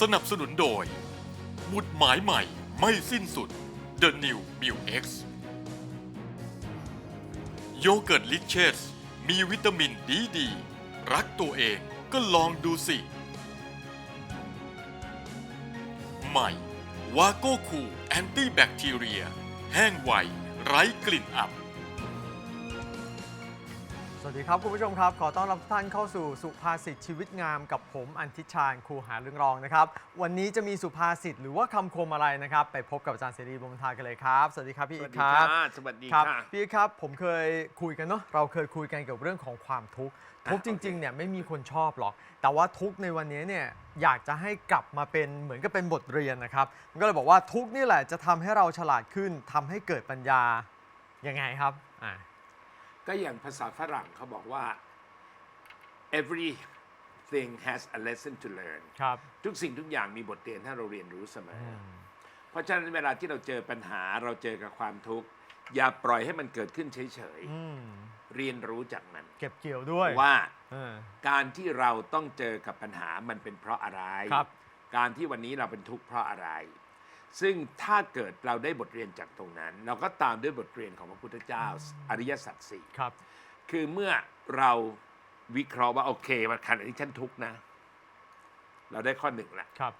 สนับสนุนโดยหมุดหมายใหม่ไม่สิ้นสุด The New m i l X โยเกิร์ตลิเชสมีวิตามินดีดี รักตัวเองก็ลองดูสิ ใหม่วาโก้คูแอนตี้แบคทีเรีย แห้งไว ไร้กลิ่นอับ สวัสดีครับ คุณผู้ชมครับ ขอต้อนรับทุกท่านเข้าสู่สุภาษิตชีวิตงามกับผมอันทิชาญครูหาเรื่องรองนะครับ วันนี้จะมีสุภาษิตหรือว่าคำคมอะไรนะครับ ไปพบกับอาจารย์เสรีบุญทากันเลยครับ สวัสดีครับพี่สอีวัสกดีคค่ะรับสวัสดีครับค่ะพี่อีกครับผมเคยคุยกันเนาะเราเคยคุยกันเกี่ยวกับเรื่องของความทุกข์ทุกข์จริงๆเนี่ยไม่มีคนชอบหรอก แต่ว่าทุกข์ในวันนี้เนี่ยอยากจะให้กลับมาเป็นเหมือนกับเป็นบทเรียนนะครับก็เลยบอกว่าทุกข์นี่แหละจะทำให้เราฉลาดขึ้นทำให้เกิดปัญญายังไงครับอ่า ก็อย่างภาษาฝรั่งเขาบอกว่า everything has a lesson to learn ครับ ทุกสิ่งทุกอย่างมีบทเรียนให้เราเรียนรู้เสมออือมเพราะฉะนั้นเวลาที่เราเจอปัญหาเราเจอกับความทุกข์ อย่าปล่อยให้มันเกิดขึ้นเฉยอืม ๆ เรียนรู้จากมัน เก็บเกี่ยวด้วยว่าเออ การที่เราต้องเจอกับปัญหามันเป็นเพราะอะไร ครับ การที่วันนี้เราเป็นทุกข์เพราะอะไร ซึ่งถ้าเกิดเราได้บทเรียนจากตรงนั้น เราก็ตามด้วยบทเรียนของพระพุทธเจ้าอริยสัจสี่ครับ คือเมื่อเราวิเคราะห์ว่าโอเคมันขณะที่ฉันทุกข์นะ เราได้ข้อหนึ่งละครับ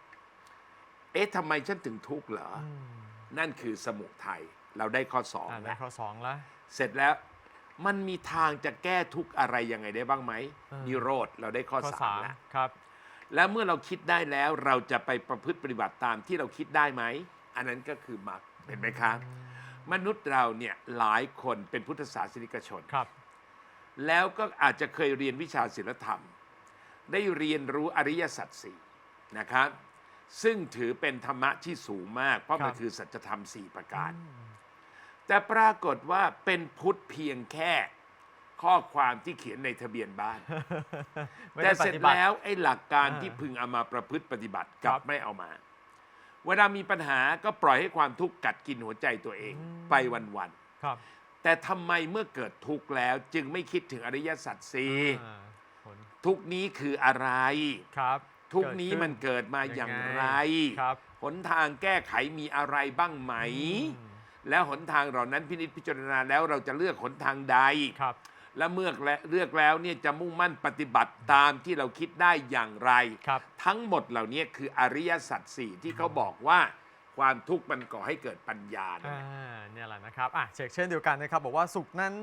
เอ๊ะทำไมฉันถึงทุกข์เหรออืมนั่นคือสมุทัยเราได้ข้อสองอ่าได้แล้วข้อสองแล้ว เสร็จแล้วมันมีทางจะแก้ทุกข์อะไรยังไงได้บ้างไหมอืมนิโรธเราได้ข้อข้อสาสามมแล้วครับ แล้วเมื่อเราคิดได้แล้วเราจะไปประพฤติปฏิบัติตามที่เราคิดได้ไหม อันนั้นก็คือมรรคเห็นไหมครับ มนุษย์เราเนี่ยหลายคนเป็นพุทธศาสนิกชน ครับ แล้วก็อาจจะเคยเรียนวิชาศิลธรรม ได้เรียนรู้อริยสัจสี่นะครับ ซึ่งถือเป็นธรรมะที่สูงมาก เพราะมันครับ คือสัจธรรมสี่ประการ แต่ปรากฏว่าเป็นพุทธเพียงแค่ ข้อความที่เขียนในทะเบียนบ้าน ไม่แต่ได้ปเสร็จฏิบัติ แล้วไอ้หลักการอ่า ที่พึงเอามาประพฤติปฏิบัติกครัลับบไม่เอามา เวลามีปัญหาก็ปล่อยให้ความทุกข์กัดกินหัวใจตัวเองอืมไปวัน ครับๆ แต่ทำไมเมื่อเกิดทุกข์แล้วจึงไม่คิดถึงอริยสัจสี่อ่าผลทุกข์นี้คืออะไร ครับทุกข์นี้เกิดขึ้มันเกิดมาอย่างไร ครับหนทางแก้ไขมีอะไรบ้างไหม อืมแล้วหนทางเหล่านั้นพินิจพิจารณาแล้วเราจะเลือกหนทางใด ครับ และเมื่อและเลือกแล้วเนี่ยจะมุ่งมั่นปฏิบัติตามที่เราคิดได้อย่างไร ครับ ทั้งหมดเหล่านี้คืออริยสัจสี่ที่เขาบอกว่าความทุกข์มันก่อให้เกิดปัญญานะ อ่าเนี่ยแหละนะครับอะเชกเช่นเดียวกันนะครับ บอกว่าสุขนั้น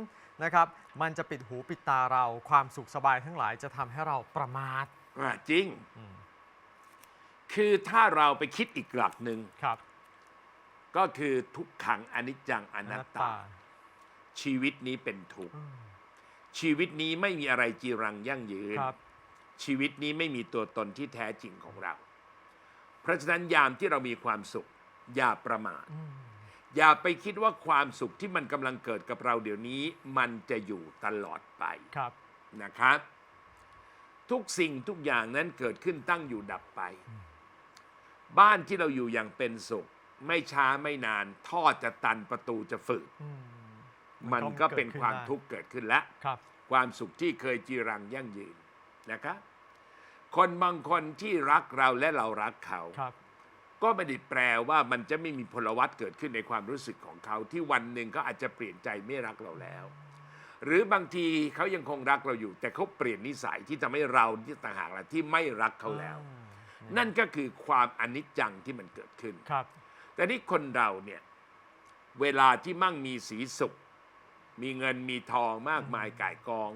นะครับ มันจะปิดหูปิดตาเราความสุขสบายทั้งหลายจะทำให้เราประมาท อ่าจริง อืม คือถ้าเราไปคิดอีกหลักหนึ่งครับก็คือทุกขังอนิจจังอนัตตา ชีวิตนี้เป็นทุกข์ อืม ชีวิตนี้ไม่มีอะไรจีรังยั่งยืน ครับ ชีวิตนี้ไม่มีตัวตนที่แท้จริงของเรา เพราะฉะนั้นยามที่เรามีความสุข อย่าประมาทอืมอย่าไปคิดว่าความสุขที่มันกำลังเกิดกับเราเดี๋ยวนี้ มันจะอยู่ตลอดไปครับ นะครับ ทุกสิ่งทุกอย่างนั้นเกิดขึ้นตั้งอยู่ดับไป บ้านที่เราอยู่อย่างเป็นสุข ไม่ช้าไม่นาน ท่อจะตันประตูจะฝืด อืม มันก็เป็นกิดขึ้ความได้ทุกข์เกิดขึ้นแล้วครับความสุขที่เคยจีรังยั่งยืนนะครับ คนบางคนที่รักเราและเรารักเขาครับก็ไม่ได้แปลว่ามันจะไม่มีพลวัตเกิดขึ้นในความรู้สึกของเขาที่วันหนึ่งเขาอาจจะเปลี่ยนใจไม่รักเราแล้ว หรือบางทีเขายังคงรักเราอยู่ แต่เขาเปลี่ยนนิสัยที่ทำให้เราที่ต่างหากละที่ไม่รักเขาแล้วอ่านั่นก็คือความอนิจจังที่มันเกิดขึ้นครับ แต่นี่คนเราเนี่ยเวลาที่มั่งมีสีสุข มีเงินมีทองมากมายก่ายกอง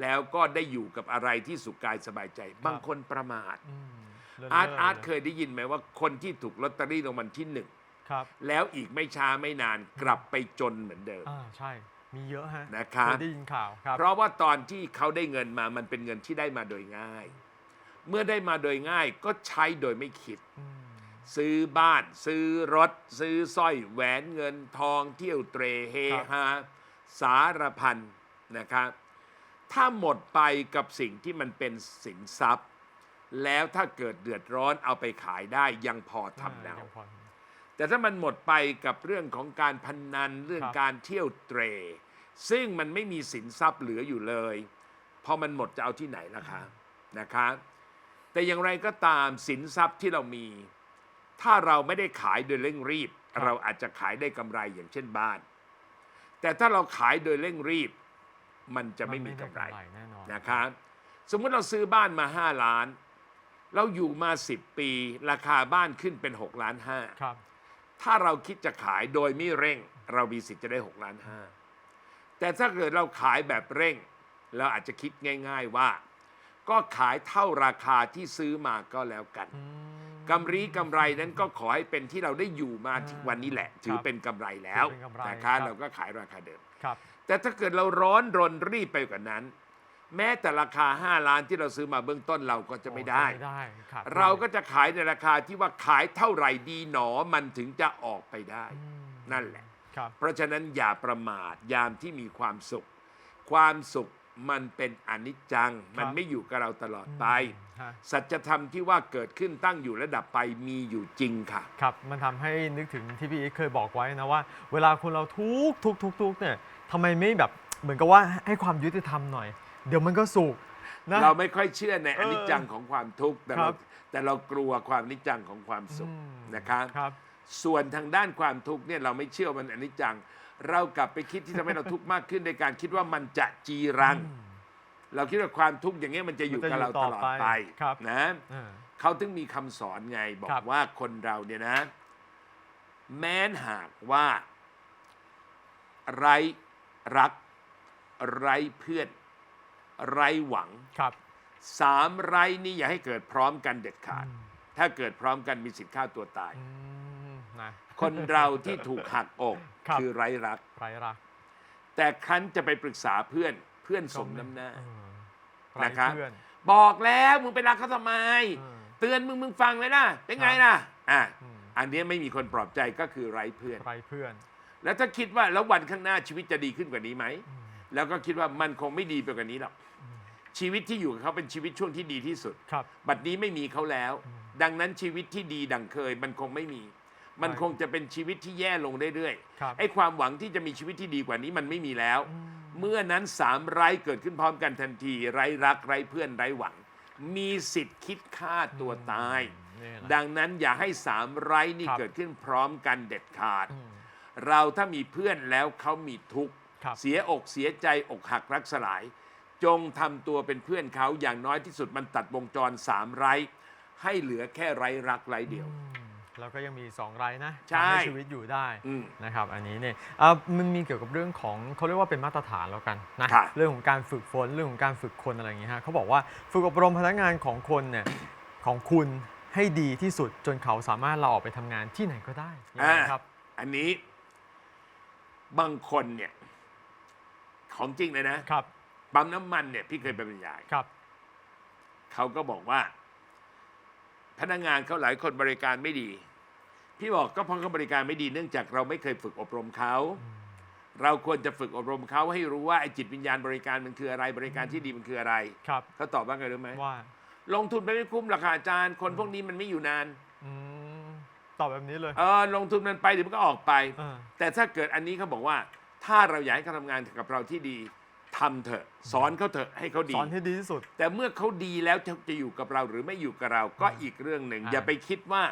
แล้วก็ได้อยู่กับอะไรที่สุขกายสบายใจ บางคนประมาท อืมเลิศอาร์ตเลิศอาร์ตลเคยได้ยินไหมว่าคนที่ถูกลอตเตอรี่รางวัลที่หนึ่งครับแล้วอีกไม่ช้าไม่นานกลับไปจนเหมือนเดิม อ่าใช่ มีเยอะฮะนะครับ เคยได้ยินข่าวครับ เพราะว่าตอนที่เขาได้เงินมามันเป็นเงินที่ได้มาโดยง่าย เมื่อได้มาโดยง่ายก็ใช้โดยไม่คิด อืมซื้อบ้าน ซื้อรถ ซื้อสร้อยแหวนเงินทองเที่ยวเตรเฮฮา สารพันนะครับถ้าหมดไปกับสิ่งที่มันเป็นสินทรัพย์ แล้วถ้าเกิดเดือดร้อนเอาไปขายได้ยังพอทำอ่เนายังพอแต่ถ้ามันหมดไปกับเรื่องของการพนนันเรื่องครับการเที่ยวเตร ซึ่งมันไม่มีสินทรัพย์เหลืออยู่เลยพอมันหมดจะเอาที่ไหนล่ะคะนะครับแต่แต่อย่างไรก็ตามสินทรัพย์ที่เรามี ถ้าเราไม่ได้ขายโดยเร่งรีบครับเราอาจจะขายได้กำไรอย่างเช่นบ้าน แต่ถ้าเราขายโดยเร่งรีบ มันจะไม่มีนกำไรแน่นอนนะครับสมมุติเราซื้อบ้านมา 5 ล้าน เราอยู่มา 10 ปี ราคาบ้านขึ้นเป็น 6 ล้านห้าครับ ถ้าเราคิดจะขายโดยไม่เร่ง เรามีสิทธิ์จะได้ 6 ล้านห้าแต่ถ้าเกิดเราขายแบบเร่ง เราอาจจะคิดง่าย ๆว่า ก็ขายเท่าราคาที่ซื้อมาก็แล้วกันอืม กำไรกำไรนั้นก็ขอให้เป็นที่เราได้อยู่มาถึงวันนี้แหละ ถือครับเป็นกำไรแล้วถือเป็นกำไรนะคะครับเราก็ขายราคาเดิม ครับ แต่ถ้าเกิดเราร้อนรนรีบไปกว่านั้น แม้แต่ราคา 5 ล้านที่เราซื้อมาเบื้องต้นเราก็จะไม่ได้ไม่ได้ครับเราก็จะขายในราคาที่ว่าขายเท่าไหร่ดีหนอมันถึงจะออกไปได้ อืมนั่นแหละ ครับ เพราะฉะนั้นอย่าประมาทยามที่มีความสุข ความสุข มันเป็นอนิจจัง มันไม่อยู่กับเราตลอดไปฮะสัจธรรมที่ว่าเกิดขึ้นตั้งอยู่และดับไปมีอยู่จริงค่ะ ครับ มันทำให้นึกถึงที่พี่อีกเคยบอกไว้นะว่า เวลาคนเราทุกข์ทุกข์ทุกข์ทุกข์เนี่ยทำไมไม่แบบเหมือนกับว่าให้ความยุติธรรมหน่อย เดี๋ยวมันก็สุขนะเราไม่ค่อยเชื่อในเอออนิจจังของความทุกข์แต่ครัเราบแต่เรากลัวความอนิจจังของความสุขอืมนะครับครับ ส่วนทางด้านความทุกข์เนี่ยเราไม่เชื่อมันอนิจจัง เรากลับไปคิดที่ทำให้เราทุกข์มากขึ้นในการคิดว่ามันจะจีรัง เราคิดว่าความทุกข์อย่างนี้ยมันจะอยู่กับเราตลอดไปครับ นะอ่าเขาถึงมีคำสอนไงบอครักบว่าคนเราเนี่ยนะ แม้นหากว่า ไร้รัก ไร้เพื่อน ไร้หวังครับสามไร้นี่อย่าให้เกิดพร้อมกันเด็ดขาดอืมถ้าเกิดพร้อมกันมีสิทธิ์ฆ่าตัวตาย อืมนะ คนเราที่ถูกหักอกครับ คือไร้รัก ไรรักแต่ครั้นจะไปปรึกษาเพื่อนเพื่อนสมน้ำหน้า เออไร้นะครับ เพื่อนบอกแล้วมึงไปรักเขาทำไม เออเตือนมึงมึงฟังเลยนะเป็นไงครับนะอะอืมอันเนี้ยไม่มีคนปลอบใจก็คือไร้เพื่อน ไรเพื่อนแล้วถ้าคิดว่าแล้ววันข้างหน้าชีวิตจะดีขึ้นกว่านี้ไหม อืมแล้วก็คิดว่ามันคงไม่ดีไปกว่านี้หรอกชีวิตที่อยู่กับเขาเป็นชีวิตช่วงที่ดีที่สุด ครับ บัดนี้ไม่มีเขาแล้วอืมดังนั้นชีวิตที่ดีดังเคยมันคงไม่มี มันใช่คงจะเป็นชีวิตที่แย่ลงเรื่อยครับ ๆไอ้ความหวังที่จะมีชีวิตที่ดีกว่านี้มันไม่มีแล้วอืมเมื่อนั้นสามไร้เกิดขึ้นพร้อมกันทันที ไร้รักไร้เพื่อนไร้หวัง มีสิทธิ์คิดฆ่าตัวตาย นี่แหละ ดังนั้นอย่าให้สามไร้นี่ครับ เกิดขึ้นพร้อมกันเด็ดขาด อืม เราถ้ามีเพื่อนแล้วเขามีทุกข์ ครับ เสียอกเสียใจอกหักรักสลาย จงทำตัวเป็นเพื่อนเขาอย่างน้อยที่สุดมันตัดวงจรสามไร้ ให้เหลือแค่ไร้รักไร้เดียว อืม แล้วก็ยังมีสองไรนะใช่ทำให้ชีวิตอยู่ได้อืมนะครับ อันนี้เนี่ยอะมันมีเกี่ยวกับเรื่องของเขาเรียกว่าเป็นมาตรฐานแล้วกันนะค่ะเรื่องของการฝึกฝนเรื่องของการฝึกคนอะไรอย่างเงี้ยฮะเขาบอกว่าฝึกอบรมพนักงานของคนเนี่ยของคุณให้ดีที่สุดจนเขาสามารถลาออกไปทำงานที่ไหนก็ได้ยังไงครับ อันนี้บางคนเนี่ย ของจริงเลยนะครับปั๊มน้ำมันเนี่ยพี่เคยไปบรรยาย ครับเขาก็บอกว่า พนักงานเขาหลายคนบริการไม่ดี พี่บอกก็เพราะเขาบริการไม่ดีเนื่องจากเราไม่เคยฝึกอบรมเขา เราควรจะฝึกอบรมเขาให้รู้ว่าไอ้จิตวิญญาณบริการมันคืออะไร บริการที่ดีมันคืออะไรครับเขาตอบว่าไงรู้ไหมว่า ลงทุนไปไม่คุ้มหรอกค่ะอาจารย์ คนพวกนี้มันไม่อยู่นานอืมตอบแบบนี้เลยเออลงทุนมันไปเดี๋ยวมันก็ออกไป เออแต่ถ้าเกิดอันนี้เขาบอกว่า ถ้าเราอยากให้เขาทำงานกับเราที่ดี ทำเถอะ สอนเขาเถอะให้เขาดี สอนให้ดีที่สุด แต่เมื่อเขาดีแล้วจะจะอยู่กับเราหรือไม่อยู่กับเราก็อีกเรื่องหนึ่งอ่าอย่าไปคิดว่า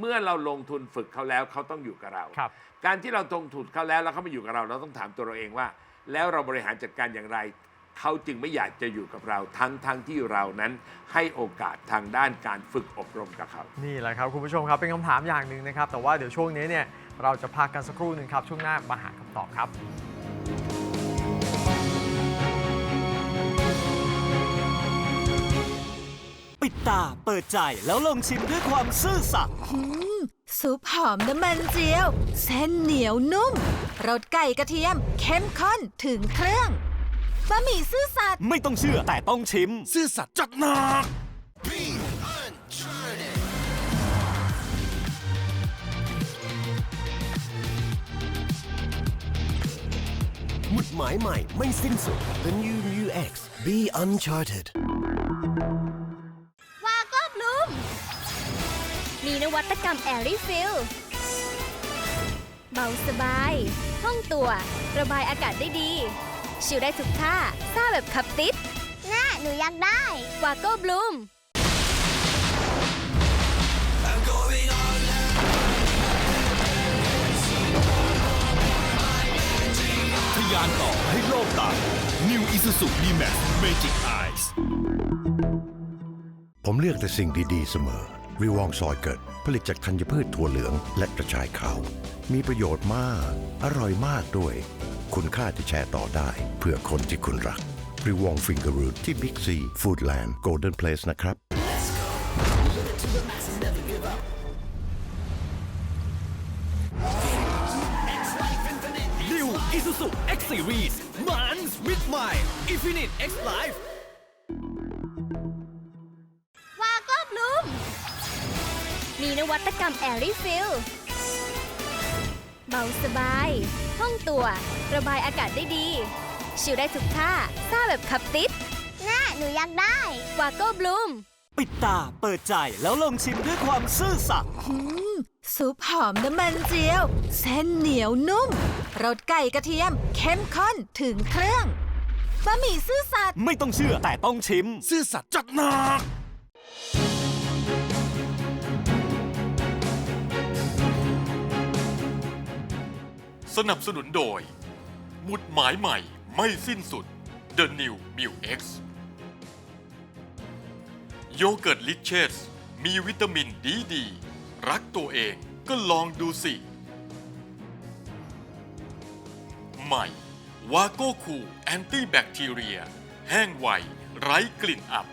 เมื่อเราลงทุนฝึกเขาแล้วเขาต้องอยู่กับเรา ครับการที่เราลงทุนเขาแล้วแล้วเขามาอยู่กับเรา เราต้องถามตัวเราเองว่า แล้วเราบริหารจัดการอย่างไร เขาจึงไม่อยากจะอยู่กับเราทั้งทั้งที่เรานั้นให้โอกาสทางด้านการฝึกอบรมกับเขา นี่แหละครับคุณผู้ชมครับเป็นคำถามอย่างหนึ่งนะครับ แต่ว่าเดี๋ยวช่วงนี้เนี่ยเราจะพักกันสักครู่หนึ่งครับช่วงหน้ามาหาคำตอบครับ ปิดตาเปิดใจแล้วลองชิมด้วยความซื่อสัตย์ซุปหอมน้ำมันเจียว เส้นเหนียวนุ่มรสไก่กระเทียม เข้มข้นถึงเครื่องบะหมี่ซื่อสัตย์ไม่ต้องเชื่อแต่ต้องชิม ซื่อสัตย์จัดหนัก หมุดหมายใหม่ไม่สิ้นสุด The New Mu X Be Uncharted วัตกรรมแอรี่ฟิลเบาสบายคล่องตัว ระบายอากาศได้ดี ชิลได้ทุกท่าท่าแบบขับติดน่าหนูอยากได้ วาโก้บลูม ทะยานต่อให้โลกต่าง New Isuzu D-Max Magic Eyes ผมเลือกแต่สิ่งดี ๆ เสมอ วิวองซอยเกิด ผลิตจากธัญพืชถั่วเหลืองและกระชายขาว มีประโยชน์มาก อร่อยมากด้วย คุณค่าที่แชร์ต่อได้ เพื่อคนที่คุณรักวิวองฟิงเกอร์รูทที่บิ๊กซีฟู้ดแลนด์โกลเด้นเพลสนะครับ New Isuzu X Series มัน with my Infinite X Life มีนวัตกรรมแอรี่ฟิลเบาสบายห้องตัว ระบายอากาศได้ดี ชิลได้ทุกท่าซ่าแบบขับติดน่าหนูอยากได้ วาก็บลูม ปิดตาเปิดใจแล้วลองชิมด้วยความซื่อสัตย์อืมซุปหอมน้ำมันเจียว เส้นเหนียวนุ่มรสไก่กระเทียม เข้มข้นถึงเครื่องบะหมี่ซื่อสัตย์ไม่ต้องเชื่อแต่ต้องชิม ซื่อสัตย์จัดหนัก สนับสนุนโดย หมุดหมายใหม่ไม่สิ้นสุด The New m i l X โยเกิร์ตลิเชสมีวิตามินดีดี รักตัวเองก็ลองดูสิ ใหม่วาโก้คูแอนตี้แบคทีเรีย แห้งไว ไร้กลิ่นอับ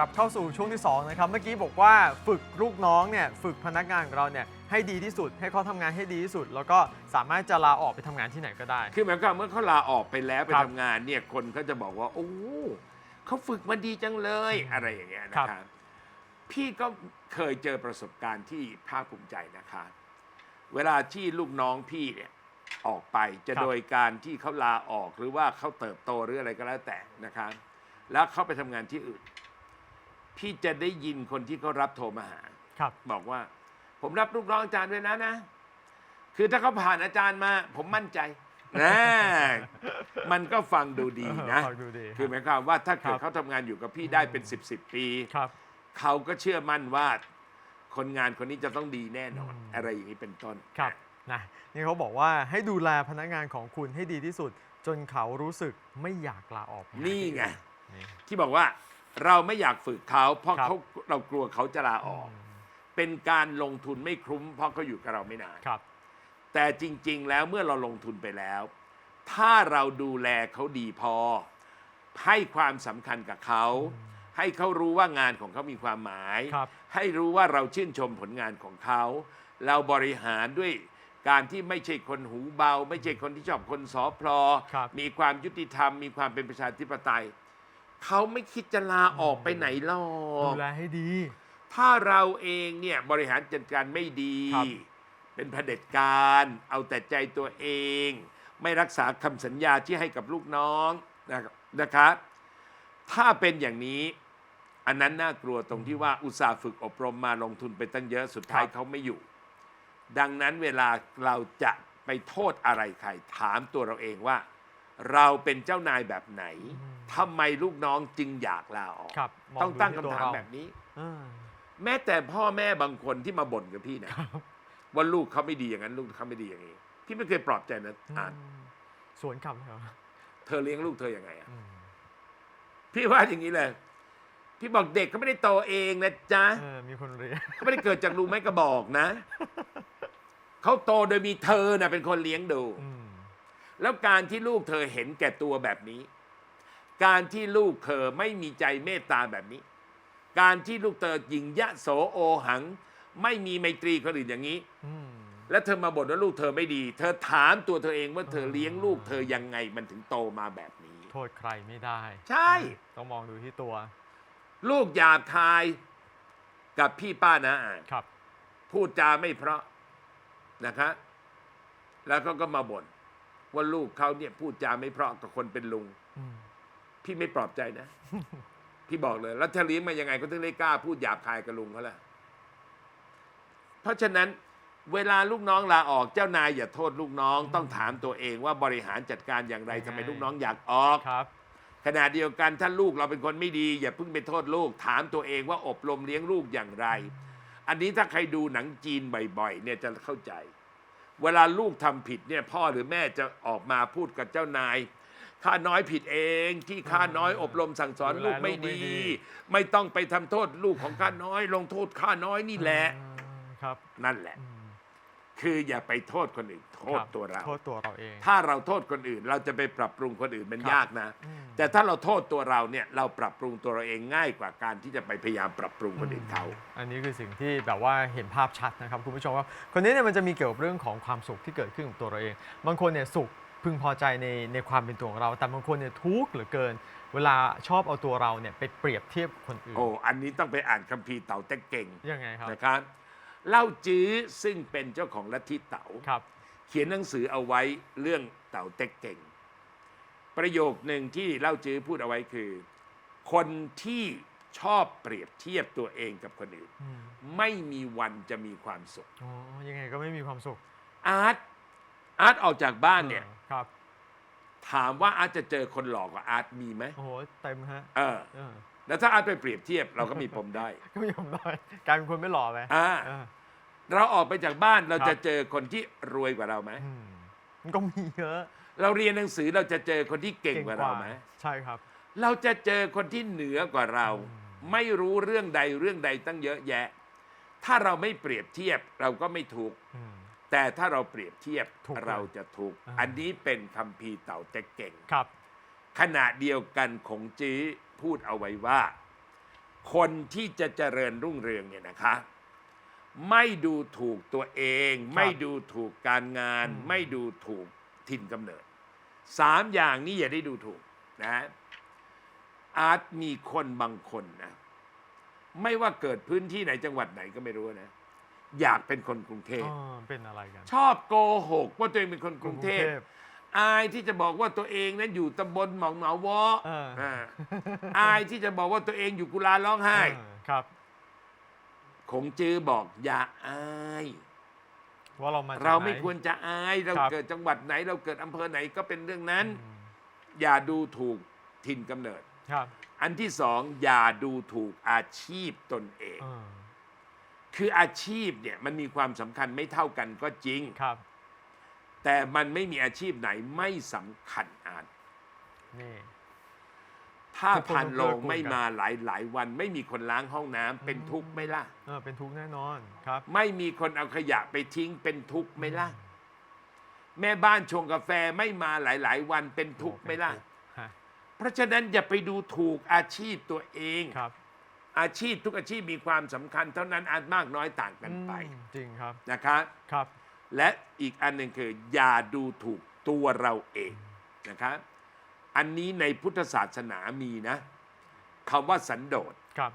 กลับเข้าสู่ช่วงที่2นะครับเมื่อกี้บอกว่าฝึกลูกน้องเนี่ยฝึกพนักงานของเราเนี่ยให้ดีที่สุด ให้เขาทำงานให้ดีที่สุด แล้วก็สามารถจะลาออกไปทำงานที่ไหนก็ได้ คือหมายความว่าเมื่อเขาลาออกไปแล้วไปครับทำงานเนี่ยคนเขาจะบอกว่า โอ้เขาฝึกมาดีจังเลยอะไรอย่างเงี้ยนะครัครับ บพี่ก็เคยเจอประสบการณ์ที่ภาคภูมิใจนะคะ เวลาที่ลูกน้องพี่เนี่ยออกไปจะโดยการที่เขาลาออกหรือว่าเขาเติบโตหรืออะไรก็แล้วแต่นะครับแล้วเขาไปทำงานที่อื่น พี่จะได้ยินคนที่เขารับโทรมาหา ครับ บอกว่า ผมรับลูกน้องอาจารย์ด้วยนะนะ คือถ้าเขาผ่านอาจารย์มา ผมมั่นใจนะมันก็ฟังดูดีนะฟังดูดีคือหมายความว่าถ้าเกิดครับ เขาทำงานอยู่กับพี่ได้เป็นสิบสิบปี ครับ เขาก็เชื่อมั่นว่าคนงานคนนี้จะต้องดีแน่นอน อืม อะไรอย่างนี้เป็นต้น ครับนะนี่เขาบอกว่าให้ดูแลพนักงานของคุณให้ดีที่สุด จนเขารู้สึกไม่อยากลาออกปนี่ไง นี่ ที่บอกว่า เราไม่อยากฝึกเขาเพราะครับ เขาเรากลัวเขาจะลาออกมเป็นการลงทุนไม่คุ้ม เพราะเขาอยู่กับเราไม่นาน ครับ แต่จริง ๆ แล้วเมื่อเราลงทุนไปแล้ว ถ้าเราดูแลเขาดีพอ ให้ความสำคัญกับเขา ให้เขารู้ว่างานของเขามีความหมาย ครับ ให้รู้ว่าเราชื่นชมผลงานของเขา เราบริหารด้วยการที่ไม่ใช่คนหูเบา ไม่ใช่คนที่ชอบคนสอพลอ ครับ มีความยุติธรรม มีความเป็นประชาธิปไตย เขาไม่คิดจะลาออกไปไหนหรอดูก แลให้ดี ถ้าเราเองเนี่ยบริหารจัดการไม่ดี ครับ เป็นเผด็จการ เอาแต่ใจตัวเอง ไม่รักษาคำสัญญาที่ให้กับลูกน้องนะครับนะครับถ้าเป็นอย่างนี้อันนั้นน่ากลัวตรงที่ว่าอุตสาห์ฝึกอบรมมาลงทุนไปตั้งเยอะสุดท้ายครับเขาไม่อยู่ ดังนั้นเวลาเราจะไปโทษอะไรใครถามตัวเราเองว่า เราเป็นเจ้านายแบบไหนทำไมลูกน้องจึงอยากลาออกครับมต้องดูตั้งที่คำถามวเรแบบนี้ อ่าแม้แต่พ่อแม่บางคนที่มาบ่นกับพี่นะว่าลูกเขาไม่ดีอย่างนั้น ลูกเขาไม่ดีอย่างนี้ พี่ไม่เคยปลอบใจนะอ่านมสวนกลับเลยเหรอเธอเลี้ยงลูกเธออยังไงอะอืมพี่ว่าอย่างนี้เลย พี่บอกเด็กเขาไม่ได้โตเองนะจ๊ะ เออมีคนเรียน เขาไม่ได้เกิดจากรูไม้กระบอกนะ เขาโตโดยมีเธอนะเป็นคนเลี้ยงดู อืม แล้วการที่ลูกเธอเห็นแก่ตัวแบบนี้ การที่ลูกเธอไม่มีใจเมตตาแบบนี้ การที่ลูกเธอหญิงยะโสโอหัง ไม่มีไมตรีคนอื่นอย่างนี้อืมแล้วเธอมาบ่นว่าลูกเธอไม่ดี เธอถามตัวเธอเองว่าเธอเลี้ยงลูกเธอยังไงมันถึงโตมาแบบนี้ โทษใครไม่ได้ใช่ ต้องมองดูที่ตัวลูกหยาบคายกับพี่ป้านะอ่านครับ พูดจาไม่เพราะนะคะ แล้วเขาก็มาบ่น ว่าลูกเขาเนี่ยพูดจาไม่เพราะกับคนเป็นลุงอืมพี่ไม่ปลอบใจนะ พี่บอกเลย แล้วถ้าเลี้ยงมายังไงก็ถึงได้กล้าพูดหยาบคายกับลุงเขาล่ะ เพราะฉะนั้นเวลาลูกน้องลาออกเจ้านายอย่าโทษลูกน้อง ต้องถามตัวเองว่าบริหารจัดการอย่างไรทำไมลูกน้องอยากออก ครับ ขณะเดียวกันถ้าลูกเราเป็นคนไม่ดี อย่าเพิ่งไปโทษลูก ถามตัวเองว่าอบรมเลี้ยงลูกอย่างไร อันนี้ถ้าใครดูหนังจีนบ่อยๆเนี่ยจะเข้าใจ เวลาลูกทำผิดเนี่ยพ่อหรือแม่จะออกมาพูดกับเจ้านายข้าน้อยผิดเองที่ข้าน้อยอบรมสั่งสอนดูแลลูกไม่ลูกไม่ดี ดี ไม่ต้องไปทำโทษลูกของข้าน้อย ลงโทษข้าน้อยนี่แหละ อืมครับ นั่นแหละ อืม คืออย่าไปโทษคนอื่น โทษครับตัวเรา โทษตัวเราเอง ถ้าเราโทษคนอื่น เราจะไปปรับปรุงคนอื่นมันครับยากนะอืมแต่ถ้าเราโทษตัวเราเนี่ยเราปรับปรุงตัวเราเองง่ายกว่าการที่จะไปพยายามปรับปรุงคนอื่นเขา อันนี้คือสิ่งที่แบบว่าเห็นภาพชัดนะครับคุณผู้ชมว่าคนนี้เนี่ยมันจะมีเกี่ยวกับเรื่องของความสุขที่เกิดขึ้นกับตัวเราเอง บางคนเนี่ยสุขพึงพอใจในในความเป็นตัวของเรา แต่บางคนเนี่ยทุกข์เหลือเกิน เวลาชอบเอาตัวเราเนี่ยไปเปรียบเทียบกับคนอื่น โอ้ อันนี้ต้องไปอ่านคัมภีร์เต่าเต็กเก่งยังไงครับ นะครับ เล่าจื้อซึ่งเป็นเจ้าของลัทธิเต๋าครับ เขียนหนังสือเอาไว้เรื่องเต่าเต็กเก่ง ประโยคหนึ่งที่เล่าจื้อพูดเอาไว้คือ คนที่ชอบเปรียบเทียบตัวเองกับคนอื่น อืมไม่มีวันจะมีความสุข อ๋อยังไงก็ไม่มีความสุขอาร์ตอาร์ตออกจากบ้านเนี่ย ออครับ ถามว่าอาร์ตจะเจอคนหลอกกว่าอาร์ตมีไหมโอ้โหเต็มฮะเออ เออแล้วถ้าอาร์ตไปเปรียบเทียบเราก็มีปมได้ ก็ไม่ยอมได้กลายเป็นคนไม่หล่อไปอ่า เออ เราออกไปจากบ้านเราครับ จะเจอคนที่รวยกว่าเราไหมอืมมันก็มีเยอะเราเรียนหนังสือเราจะเจอคนที่เก่งกว่าเราไหมใช่ครับ เราจะเจอคนที่เหนือกว่าเรา ไม่รู้เรื่องใดเรื่องใดตั้งเยอะแยะ ถ้าเราไม่เปรียบเทียบเราก็ไม่ถูกอืม แต่ถ้าเราเปรียบเทียบถูกเลยเราจะถูก อ่า อันนี้เป็นคัมภีร์เต่าเต็กเก่ง ครับ ขณะเดียวกันของจีพูดเอาไว้ว่า คนที่จะเจริญรุ่งเรืองเนี่ยนะคะ ไม่ดูถูกตัวเอง ไม่ดูถูกการงาน อืม ไม่ดูถูกถิ่นกำเนิดสามอย่างนี้อย่าได้ดูถูกนะอาจมีคนบางคนนะ ไม่ว่าเกิดพื้นที่ไหนจังหวัดไหนก็ไม่รู้นะ อยากเป็นคนกรุงเทพอ๋อเป็นอะไรกัน ชอบโกหกว่าตัวเองเป็นคนกรุงเทพกรุงเทพ อายที่จะบอกว่าตัวเองนั้นอยู่ตำบลหมองเหมาวอเอออ่าอายที่จะบอกว่าตัวเองอยู่กุลาร้องไห้ เออครับ คงจื้อบอกอย่าอาย ว่าเรามาจากเราไม่หน ควรจะอาย เราครับ เกิดจังหวัดไหน เราเกิดอำเภอไหนก็เป็นเรื่องนั้น อืมอย่าดูถูกถิ่นกำเนิด ครับอันที่สองอย่าดูถูกอาชีพตนเอง เออ คืออาชีพเนี่ยมันมีความสำคัญไม่เท่ากันก็จริง ครับ แต่มันไม่มีอาชีพไหนไม่สำคัญอาจนี่ ถ้าทุกคนพันโลต้องงเกื้อกูลไม่กันมาหลายหลายวัน ไม่มีคนล้างห้องน้ำเป็นอืมทุกข์ไหมล่ะ เออเป็นทุกข์แน่นอนครับ ไม่มีคนเอาขยะไปทิ้งเป็นทุกข์ไหมล่ะ แม่บ้านชงกาแฟไม่มาหลาย ๆ วันเป็นทุกข์ไหมล่ะ ฮะเพราะฉะนั้นอย่าไปดูถูกอาชีพตัวเอง ครับ อาชีพทุกอาชีพมีความสำคัญเท่านั้นอาจมากน้อยต่างกันไปอืมจริงครับนะครับครับ และอีกอันหนึ่งคือ อย่าดูถูกตัวเราเองนะครับอันนี้ในพุทธศาสนามีนะคำว่าสันโดษ ครับ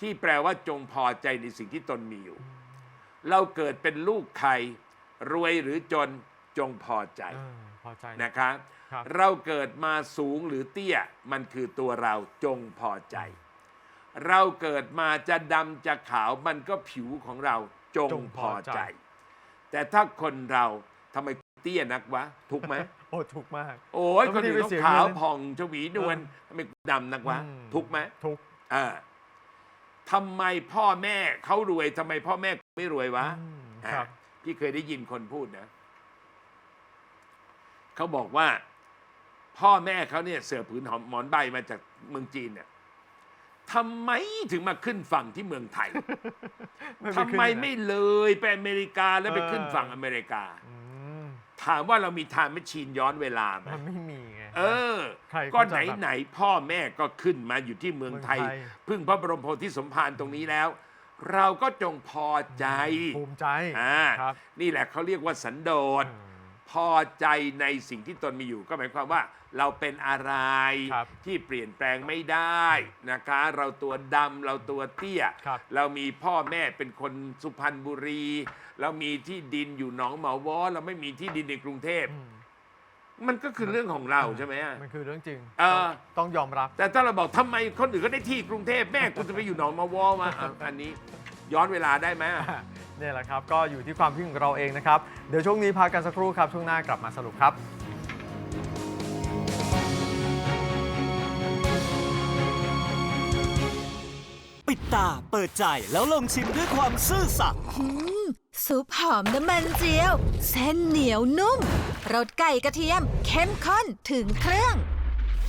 ที่แปลว่าจงพอใจในสิ่งที่ตนมีอยู่ เราเกิดเป็นลูกใคร รวยหรือจนจงพอใจเออพอใจ นะครับครับ เราเกิดมาสูงหรือเตี้ย มันคือตัวเราจงพอใจ เราเกิดมาจะดำจะขาวมันก็ผิวของเราจงจงพพออใจ ใจ แต่ถ้าคนเราทำไมเตี้ยนักวะทุกไหม โอ้ทุกข์มาก โอ้ยแล้วคนอื่นไม่ได้ต้องไปเสียขาวเงินผ่องชวีนวลเออทำไมดำนักวะ อืมทุกไหมทุกข์อ่าทำไมพ่อแม่เขารวยทำไมพ่อแม่ไม่รวยวะ อืมอ่าครับพี่เคยได้ยินคนพูดนะ เขาบอกว่า พ่อแม่เขาเนี่ยเสือผืนหอมหมอนใบมาจากเมืองจีนเนี่ย ทำไมถึงมาขึ้นฝั่งที่เมืองไทยไม่ไปทำขึ้นไมที่หนไม่เลยไปอเมริกาแล้วไปเออขึ้นฝั่งอเมริกาอืมถามว่าเรามีทานแมชชีนย้อนเวลาไหมมันไม่มีไง เออใครก็เขาไหนจะแบบไหนพ่อแม่ก็ขึ้นมาอยู่ที่เมืองไทยเมืองไทย พึ่งพระบรมโพธิสมภารตรงนี้แล้ว เราก็จงพอใจ ภูมิใจอ่าครับนี่แหละเขาเรียกว่าสันโดษอืม พอใจในสิ่งที่ตนมีอยู่ก็หมายความว่าเราเป็นอะไรครับที่เปลี่ยนแปลงไม่ได้นะคะ เราตัวดำเราตัวเตี้ย ครับ เรามีพ่อแม่เป็นคนสุพรรณบุรี เรามีที่ดินอยู่หนองเหมาวอเราไม่มีที่ดินในกรุงเทพ อืมมันก็คือเรื่องของเราใช่ไหมอะ มันคือเรื่องจริงเออ ต้องต้องยอมรับ แต่ถ้าเราบอกทำไมคนอื่นก็ได้ที่กรุงเทพแม่กูจะไปอยู่หนองมาวอมาอะอันนี้ย้อนเวลาได้ไหมอะเนี่ยแหละครับก็อยู่ที่ความคิดของเราเองนะครับ เดี๋ยวช่วงนี้พักกันสักครู่ครับ ช่วงหน้ากลับมาสรุปครับปิดตาเปิดใจแล้วลองชิมด้วยความซื่อสัตย์ซุปหอมน้ำมันเจียว เส้นเหนียวนุ่มรสไก่กระเทียม เข้มข้นถึงเครื่อง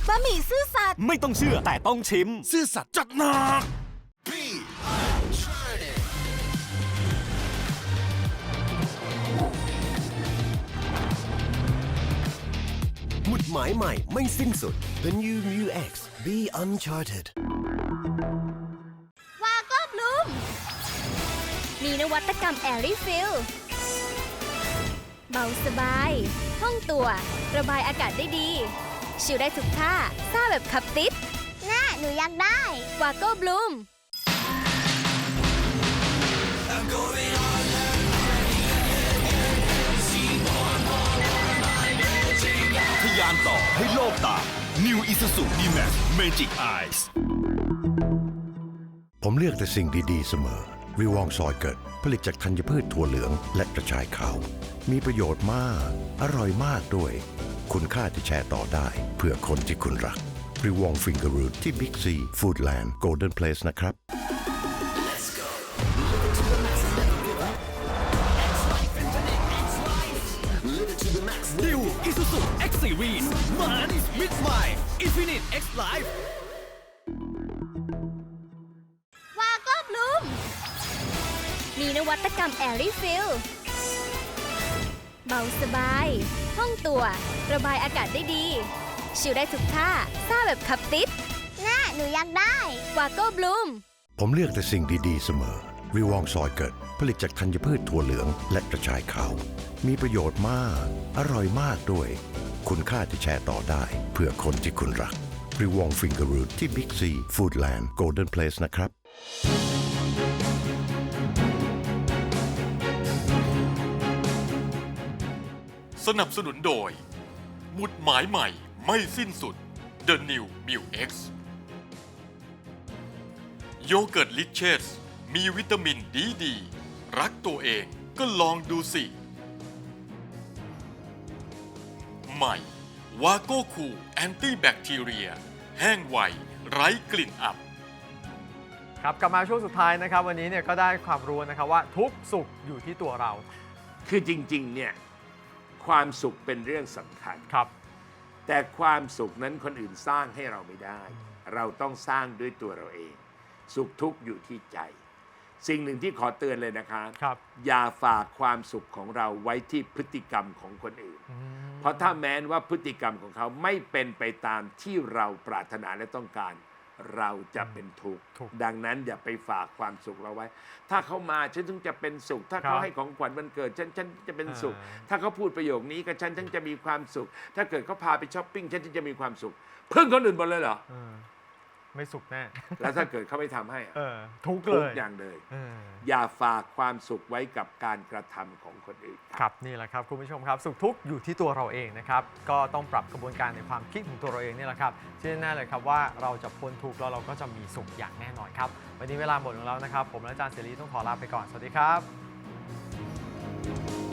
บะหมี่ซื่อสัตย์ไม่ต้องเชื่อแต่ต้องชิม ซื่อสัตย์จัดหนัก มุดหมายใหม่ไม่สิ้นสุด The New Mu X Be Uncharted วาก็บลูมมีนวัตกรรมแอรี่ฟิลเบาสบายห้องตัว ระบายอากาศได้ดี ชิวได้ทุกท่าซ่าแบบขับติดน่าหนูอยากได้ วาโก้บลูมทะ ยานต่อให้โลกตา New Isuzu D-Max Magic Eyes ผมเลือกแต่สิ่งดี ๆ เสมอ วิวองซอยเกิด ผลิตจากธัญพืชถั่วเหลืองและกระชายขาว มีประโยชน์มาก อร่อยมากด้วย คุณค่าที่แชร์ต่อได้ เพื่อคนที่คุณรักวิวองฟิงเกอร์รูทที่บิ๊กซีฟู้ดแลนด์โกลเด้นเพลสนะครับ X Series มัน with my Infinite X Life วาก็บลูม มีนวัตกรรมแอรี่ฟิลเบาสบายห้องตัว ระบายอากาศได้ดี ชิวได้ทุกท่าซ่าแบบขับติดน่าหนูอยากได้ วาโก้บลูม ผมเลือกแต่สิ่งดีๆเสมอ วิวองซอยเกิด ผลิตจากธัญพืชถั่วเหลืองและกระชายขาว มีประโยชน์มาก อร่อยมากด้วย คุณค่าที่แชร์ต่อได้ เพื่อคนที่คุณรักวิวองฟิงเกอร์รูทที่บิ๊กซีฟู้ดแลนด์โกลเด้นเพลสนะครับ สนับสนุนโดย หมุดหมายใหม่ไม่สิ้นสุด The New m i l X โยเกิร์ตลิเชสมีวิตามินดีดี รักตัวเองก็ลองดูสิ ใหม่ วาโก้คูแอนตี้แบคทีเรีย แห้งไว ไร้กลิ่นอับ ครับกลับมาช่วงสุดท้ายนะครับ วันนี้เนี่ยก็ได้ความรู้นะครับว่าทุกสุขอยู่ที่ตัวเราคือจริง ๆ เนี่ย ความสุขเป็นเรื่องสำคัญ ครับ แต่ความสุขนั้นคนอื่นสร้างให้เราไม่ได้ เราต้องสร้างด้วยตัวเราเอง สุขทุกข์อยู่ที่ใจ สิ่งหนึ่งที่ขอเตือนเลยนะคะ ครับ อย่าฝากความสุขของเราไว้ที่พฤติกรรมของคนอื่น เพราะถ้าแม้นว่าพฤติกรรมของเขาไม่เป็นไปตามที่เราปรารถนาและต้องการ เราจะเป็นทุกข์ถูกดังนั้นอย่าไปฝากความสุขเราไว้ ถ้าเขามาฉันถึงจะเป็นสุข ถ้าเขาครับให้ของขวัญวันเกิดฉันฉันจะเป็นสุข อ่า ถ้าเขาพูดประโยคนี้กับฉันฉันจะมีความสุข ถ้าเกิดเขาพาไปช้อปปิ้งฉันจะมีความสุขพึ่งคนอื่นหมดเลยเหรอ เออ ไม่สุขแน่ แล้วถ้าเกิดเขาไม่ทำให้อะเออทุกข์ทุเลกยอย่างเลย เอออย่าฝากความสุขไว้กับการกระทำของคนอื่นครับนี่แหละครับคุณผู้ชมครับ สุขทุกข์อยู่ที่ตัวเราเองนะครับก็ต้องปรับกระบวนการในความคิดของตัวเราเองนี่แหละครับเชื่อแน่เลยครับว่าเราจะพ้นทุกข์แล้วเราก็จะมีสุขอย่างแน่นอนครับวันนี้เวลาหมดลงแล้วนะครับ ผมและอาจารย์เสรีต้องขอลาไปก่อนสวัสดีครับ